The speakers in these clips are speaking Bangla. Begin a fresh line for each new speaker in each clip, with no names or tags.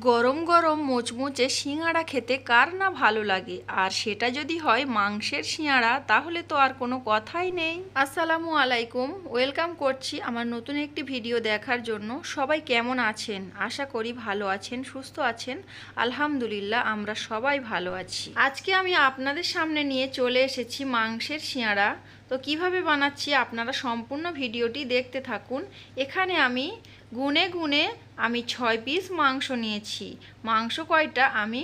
গরম গরম মোচমোচে শিঙাড়া খেতে কার না ভালো লাগে? আর সেটা যদি হয় মাংসের সিঙাড়া, তাহলে তো আর কোনো কথাই নেই। আসসালামু আলাইকুম। ওয়েলকাম করছি আমার নতুন একটি ভিডিও দেখার জন্য। সবাই কেমন আছেন? আশা করি ভালো আছেন, সুস্থ আছেন। আলহামদুলিল্লাহ, আমরা সবাই ভালো আছি। আজকে আমি আপনাদের সামনে নিয়ে চলে এসেছি মাংসের সিঙাড়া। তো কীভাবে বানাচ্ছি আপনারা সম্পূর্ণ ভিডিওটি দেখতে থাকুন। এখানে আমি গুনে গুনে আমি ছয় পিস মাংস নিয়েছি। মাংস কয়টা আমি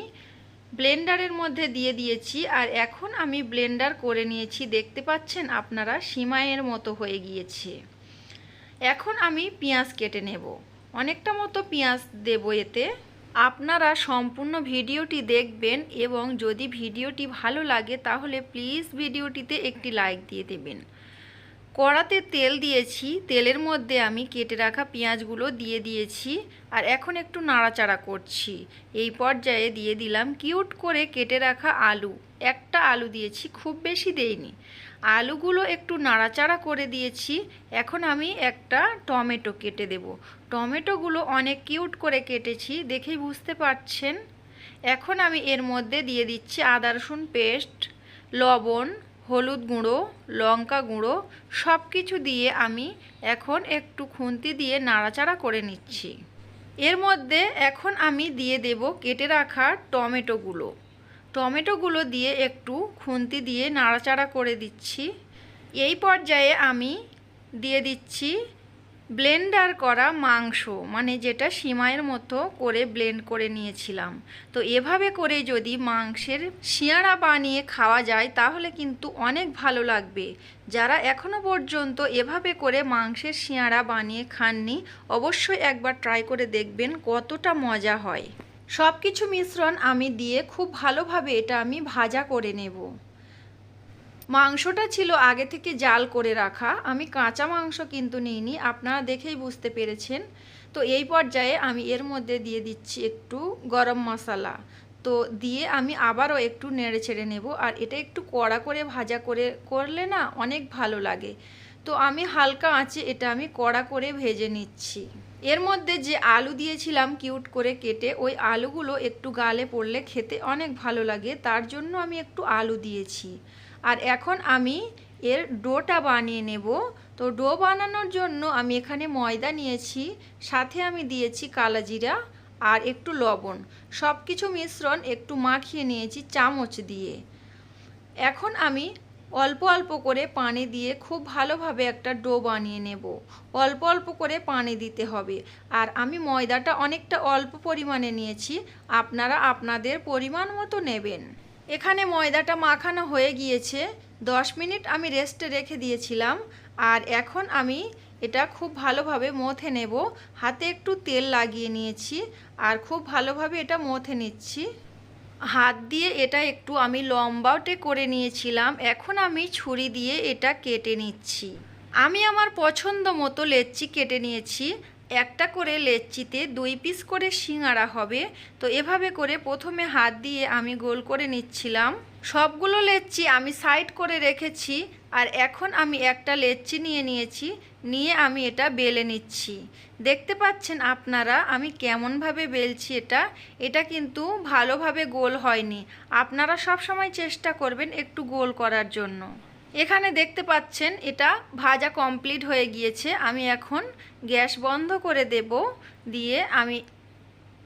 ব্লেন্ডারের মধ্যে দিয়ে দিয়েছি আর এখন আমি ব্লেন্ডার করে নিয়েছি। দেখতে পাচ্ছেন আপনারা, সিমাইয়ের মতো হয়ে গিয়েছে। এখন আমি পেঁয়াজ কেটে নেব। অনেকটা মতো পেঁয়াজ দেব এতে। আপনারা সম্পূর্ণ ভিডিওটি দেখবেন এবং যদি ভিডিওটি ভালো লাগে তাহলে প্লিজ ভিডিওটিতে একটি লাইক দিয়ে দেবেন। কড়াতে তেল দিয়েছি, তেলের মধ্যে আমি কেটে রাখা পেঁয়াজগুলো দিয়ে দিয়েছি আর এখন একটু নাড়াচাড়া করছি। এই পর্যায়ে দিয়ে দিলাম কিউট করে কেটে রাখা আলু। একটা আলু দিয়েছি, খুব বেশি দেইনি। আলুগুলো একটু নাড়াচাড়া করে দিয়েছি, এখন আমি একটা টমেটো কেটে দেব। টমেটোগুলো অনেক কিউট করে কেটেছি, দেখেই বুঝতে পারছেন? এখন আমি এর মধ্যে দিয়ে দিচ্ছি আদা রসুন পেস্ট, লবণ হলুদ গুঁড়ো, লঙ্কা গুঁড়ো সব কিছু দিয়ে আমি এখন একটু খুন্তি দিয়ে নাড়াচাড়া করে নিচ্ছি। এর মধ্যে এখন আমি দিয়ে দেব কেটে রাখা টমেটোগুলো। টমেটোগুলো দিয়ে একটু খুন্তি দিয়ে নাড়াচাড়া করে দিচ্ছি। এই পর্যায়ে আমি দিয়ে দিচ্ছি ব্লেন্ডার করা মাংস মানে যেটা সিমাইয়ের মতো করে ব্লেন্ড করে নিয়েছিলাম। তো এভাবে করে যদি মাংসের শিয়াড়া বানিয়ে খাওয়া যায়, তাহলে কিন্তু অনেক ভালো লাগবে। যারা এখনও পর্যন্ত এভাবে করে মাংসের শিয়াড়া বানিয়ে খাননি, অবশ্যই একবার ট্রাই করে দেখবেন কতটা মজা হয়। সব কিছু মিশ্রণ আমি দিয়ে খুব ভালোভাবে এটা আমি ভাজা করে নেব। মাংসটা ছিল আগে থেকে জাল করে রাখা। আমি কাঁচা মাংস কিন্তু নিইনি, আপনারা দেখেই বুঝতে পেরেছেন। তো এই পর্যায়ে আমি এর মধ্যে দিয়ে দিচ্ছি একটু গরম মশলা। তো দিয়ে আমি আবারও একটু নেড়ে ছেড়ে নেব। আর এটা একটু কড়া করে ভাজা করে করলে না অনেক ভালো লাগে। তো আমি হালকা আঁচে এটা আমি কড়া করে ভেজে নিচ্ছি। এর মধ্যে যে আলু দিয়েছিলাম কিউট করে কেটে, ওই আলুগুলো একটু গালে পড়লে খেতে অনেক ভালো লাগে। তার জন্য আমি একটু আলু দিয়েছি। আর এখন আমি এর ডোটা বানিয়ে নেব। তো ডো বানানোর জন্য আমি এখানে ময়দা নিয়েছি, সাথে আমি দিয়েছি কালাজিরা আর একটু লবণ। সব কিছু মিশ্রণ একটু মাখিয়ে নিয়েছি চামচ দিয়ে। এখন আমি অল্প অল্প করে পানি দিয়ে খুব ভালোভাবে একটা ডো বানিয়ে নেব। অল্প অল্প করে পানি দিতে হবে। আর আমি ময়দাটা অনেকটা অল্প পরিমাণে নিয়েছি। আপনারা আপনাদের পরিমাণ মতো নেবেন। এখানে ময়দাটা মাখানো হয়ে গিয়েছে। দশ মিনিট আমি রেস্টে রেখে দিয়েছিলাম। আর এখন আমি এটা খুব ভালোভাবে মথে নেব। হাতে একটু তেল লাগিয়ে নিয়েছি আর খুব ভালোভাবে এটা মথে নিচ্ছি। হাত দিয়ে এটা একটু আমি লম্বাটে করে নিয়েছিলাম। এখন আমি ছুরি দিয়ে এটা কেটে নিচ্ছি। আমি আমার পছন্দ মতো লেচ্চি কেটে নিয়েছি। একটা করে লেচ্চিতে দুই পিস করে সিঙাড়া হবে। তো এভাবে করে প্রথমে হাত দিয়ে আমি গোল করে নিচ্ছিলাম। সবগুলো লেচ্চি আমি সাইড করে রেখেছি আর এখন আমি একটা লেচ্চি নিয়ে নিয়েছি, নিয়ে আমি এটা বেলে নিচ্ছি। দেখতে পাচ্ছেন আপনারা আমি কেমনভাবে বেলছি এটা এটা কিন্তু ভালোভাবে গোল হয়নি। আপনারা সব সময় চেষ্টা করবেন একটু গোল করার জন্য। এখানে দেখতে পাচ্ছেন, এটা ভাজা কমপ্লিট হয়ে গিয়েছে। আমি এখন গ্যাস বন্ধ করে দেব, দিয়ে আমি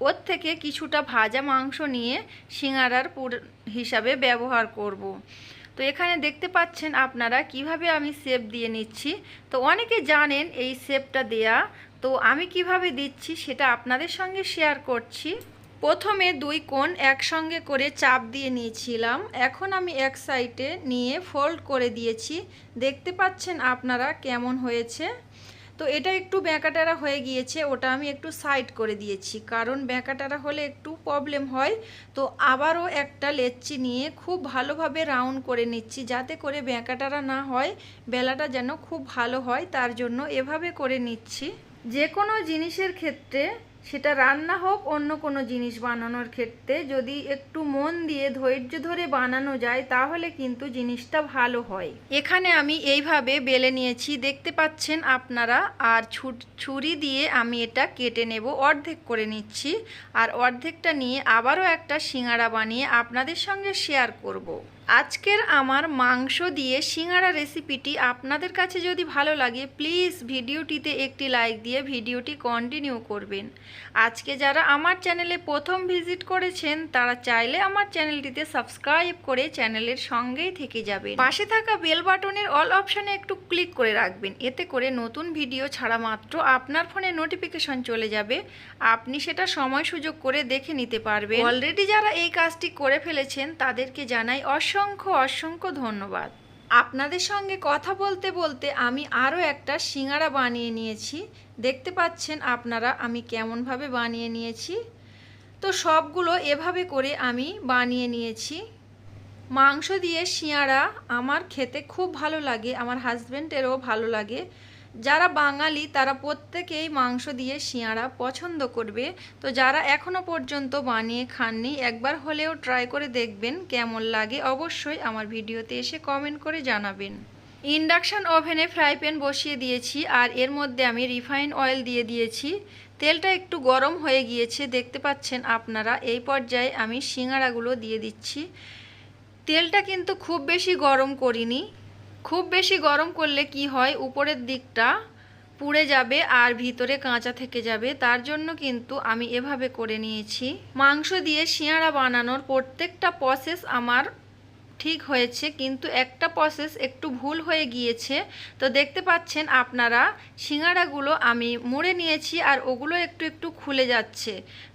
ওর থেকে কিছুটা ভাজা মাংস নিয়ে সিঙাড়ার পুর হিসাবে ব্যবহার করব। তো এখানে দেখতে পাচ্ছেন আপনারা কীভাবে আমি শেপ দিয়ে নিচ্ছি। তো অনেকে জানেন এই শেপটা দেয়া, তো আমি কীভাবে দিচ্ছি সেটা আপনাদের সঙ্গে শেয়ার করছি। প্রথমে দুই কোণ একসঙ্গে করে চাপ দিয়ে নিয়েছিলাম। এখন আমি এক সাইডে নিয়ে ফোল্ড করে দিয়েছি। দেখতে পাচ্ছেন আপনারা কেমন হয়েছে? তো এটা একটু ব্যাঁকাটারা হয়ে গিয়েছে, ওটা আমি একটু সাইড করে দিয়েছি। কারণ ব্যাঁকাটারা হলে একটু প্রবলেম হয়। তো আবারও একটা লেচ্চি নিয়ে খুব ভালোভাবে রাউন্ড করে নিচ্ছি, যাতে করে ব্যাঁকাটারা না হয়, বেলাটা যেন খুব ভালো হয়, তার জন্য এভাবে করে নিচ্ছি। যে কোনো জিনিসের ক্ষেত্রে সেটা রান্না হোক, অন্য কোনো জিনিস বানানোর ক্ষেত্রে যদি একটু মন দিয়ে ধৈর্য ধরে বানানো যায়, তাহলে কিন্তু জিনিসটা ভালো হয়। এখানে আমি এইভাবে বেলে নিয়েছি। দেখতে পাচ্ছেন আপনারা, আর ছুরি দিয়ে আমি এটা কেটে নেব, অর্ধেক করে নিচ্ছি। আর অর্ধেকটা নিয়ে আবারও একটা সিঙ্গারা বানিয়ে আপনাদের সঙ্গে শেয়ার করব। আজকের আমার মাংস দিয়ে সিঙ্গারা রেসিপিটি আপনাদের কাছে যদি ভালো লাগে প্লিজ ভিডিওটিতে একটি লাইক দিয়ে ভিডিওটি কন্টিনিউ করবেন। আজকে যারা আমার চ্যানেলে প্রথম ভিজিট করেছেন, তারা চাইলে আমার চ্যানেলটিতে সাবস্ক্রাইব করে চ্যানেলের সঙ্গেই থেকে যাবেন। পাশে থাকা বেল বাটনের অল অপশানে একটু ক্লিক করে রাখবেন। এতে করে নতুন ভিডিও ছাড়া মাত্র আপনার ফোনে নোটিফিকেশন চলে যাবে। আপনি সেটা সময় সুযোগ করে দেখে নিতে পারবেন। অলরেডি যারা এই কাজটি করে ফেলেছেন, তাদেরকে জানাই অসংখ্য অসংখ্য ধন্যবাদ। আপনাদের সঙ্গে কথা বলতে বলতে আমি আরও একটা সিঙ্গারা বানিয়ে নিয়েছি। দেখতে পাচ্ছেন আপনারা আমি কেমনভাবে বানিয়ে নিয়েছি। তো সবগুলো এভাবে করে আমি বানিয়ে নিয়েছি। মাংস দিয়ে সিঙাড়া আমার খেতে খুব ভালো লাগে, আমার হাজব্যান্ডেরও ভালো লাগে। যারা বাঙালি, তারা প্রত্যেকেই মাংস দিয়ে সিঙাড়া পছন্দ করবে। তো যারা এখনও পর্যন্ত বানিয়ে খাননি, একবার হলেও ট্রাই করে দেখবেন কেমন লাগে। অবশ্যই আমার ভিডিওতে এসে কমেন্ট করে জানাবেন। ইন্ডাকশান ওভেনে ফ্রাই প্যান বসিয়ে দিয়েছি আর এর মধ্যে আমি রিফাইন অয়েল দিয়ে দিয়েছি। তেলটা একটু গরম হয়ে গিয়েছে, দেখতে পাচ্ছেন আপনারা। এই পর্যায়ে আমি সিঙ্গারাগুলো দিয়ে দিচ্ছি। তেলটা কিন্তু খুব বেশি গরম করিনি। খুব বেশি গরম করলে কি হয়? উপরের দিকটা পুড়ে যাবে আর ভিতরে কাঁচা থেকে যাবে। তার জন্য কিন্তু আমি এভাবে করে নিয়েছি। মাংস দিয়ে শিয়াড়া বানানোর প্রত্যেকটা প্রসেস আমার ঠিক হয়েছে, কিন্তু একটা প্রসেস একটু ভুল হয়ে গিয়েছে। তো দেখতে পাচ্ছেন আপনারা সিঙ্গারাগুলো আমি মুড়ে নিয়েছি আর ওগুলো একটু একটু খুলে যাচ্ছে।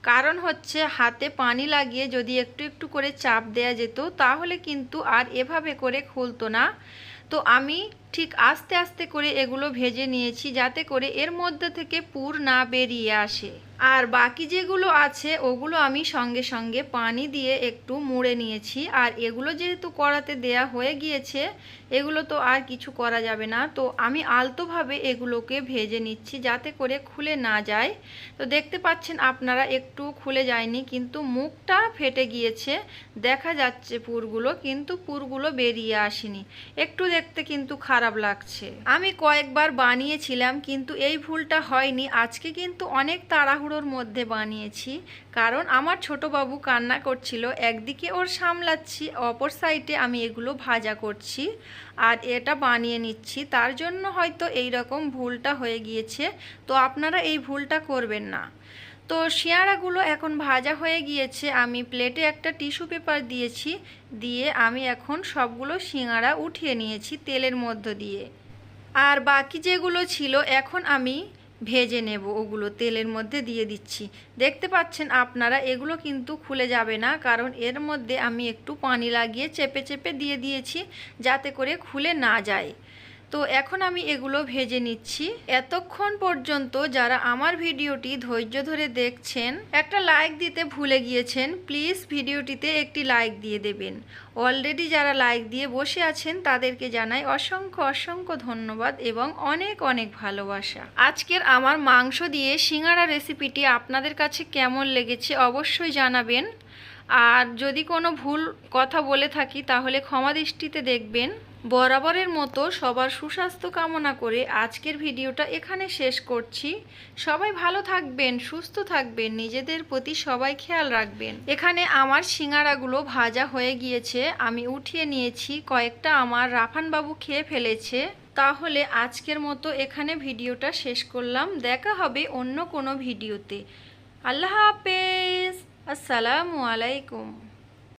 কারণ হচ্ছে হাতে পানি লাগিয়ে যদি একটু একটু করে চাপ দেয়া যেত, তাহলে কিন্তু আর এভাবে করে খুলতো না। তো আমি ঠিক আস্তে আস্তে করে এগুলো ভেজে নিয়েছি যাতে করে এর মধ্যে থেকে পুর না বেরিয়ে আসে। আর বাকি যেগুলো আছে, ওগুলো আমি সঙ্গে সঙ্গে পানি দিয়ে একটু মুড়ে নিয়েছি। আর এগুলো যেহেতু কড়াতে দেয়া হয়ে গিয়েছে, এগুলো তো আর কিছু করা যাবে না। তো আমি আলতোভাবে এগুলোকে ভেজে নিচ্ছি যাতে করে খুলে না যায়। তো দেখতে পাচ্ছেন আপনারা একটু খুলে যায়নি, কিন্তু মুখটা ফেটে গিয়েছে। দেখা যাচ্ছে পুরগুলো, কিন্তু পুরগুলো বেরিয়ে আসেনি। একটু দেখতে কিন্তু খারাপ লাগছে। আমি কয়েকবার বানিয়েছিলাম, কিন্তু এই ভুলটা হয়নি। আজকে কিন্তু অনেক তাড়াহুড়োর মধ্যে বানিয়েছি। কারণ আমার ছোট বাবু কান্না করছিল, একদিকে ওর সামলাচ্ছি, অপর সাইডে আমি এগুলো ভাজা করছি আর এটা বানিয়ে নিচ্ছি। তার জন্য হয়তো এই রকম ভুলটা হয়ে গিয়েছে, তো আপনারা এই ভুলটা করবেন না। তো শিয়াড়াগুলো এখন ভাজা হয়ে গিয়েছে, আমি প্লেটে একটা টিস্যু পেপার দিয়েছি, দিয়ে আমি এখন সবগুলো শিঙাড়া উঠিয়ে নিয়েছি তেলের মধ্য দিয়ে। আর বাকি যেগুলো ছিল, এখন আমি ভেজে নেব ওগুলো তেলের মধ্যে দিয়ে দিচ্ছি। দেখতে পাচ্ছেন আপনারা, এগুলো কিন্তু খুলে যাবে না, কারণ এর মধ্যে আমি একটু পানি লাগিয়ে চেপে চেপে দিয়ে দিয়েছি, যাতে করে খুলে না যায়। তো এখন আমি এগুলো ভেজে নিচ্ছি। এতক্ষণ পর্যন্ত যারা আমার ভিডিওটি ধৈর্য ধরে দেখছেন, একটা লাইক দিতে ভুলে গিয়েছেন প্লিজ ভিডিওটিতে একটি লাইক দিয়ে দেবেন। অলরেডি যারা লাইক দিয়ে বসে আছেন, তাদেরকে জানাই অসংখ্য অসংখ্য ধন্যবাদ এবং অনেক অনেক ভালোবাসা। আজকের আমার মাংস দিয়ে সিঙ্গারা রেসিপিটি আপনাদের কাছে কেমন লেগেছে অবশ্যই জানাবেন। আর যদি কোনো ভুল কথা বলে থাকি, তাহলে ক্ষমা দৃষ্টিতে দেখবেন। বরাবরের মতো সবার সুস্বাস্থ্য কামনা করে আজকের ভিডিওটা এখানে শেষ করছি। সবাই ভালো থাকবেন, সুস্থ থাকবেন, নিজেদের প্রতি সবাই খেয়াল রাখবেন। এখানে আমার সিঙ্গারাগুলো ভাজা হয়ে গিয়েছে, আমি উঠিয়ে নিয়েছি, কয়েকটা আমার রাফান বাবু খেয়ে ফেলেছে। তাহলে আজকের মতো এখানে ভিডিওটা শেষ করলাম, দেখা হবে অন্য কোনো ভিডিওতে। আল্লাহ হাফেজ, আসসালামু আলাইকুম।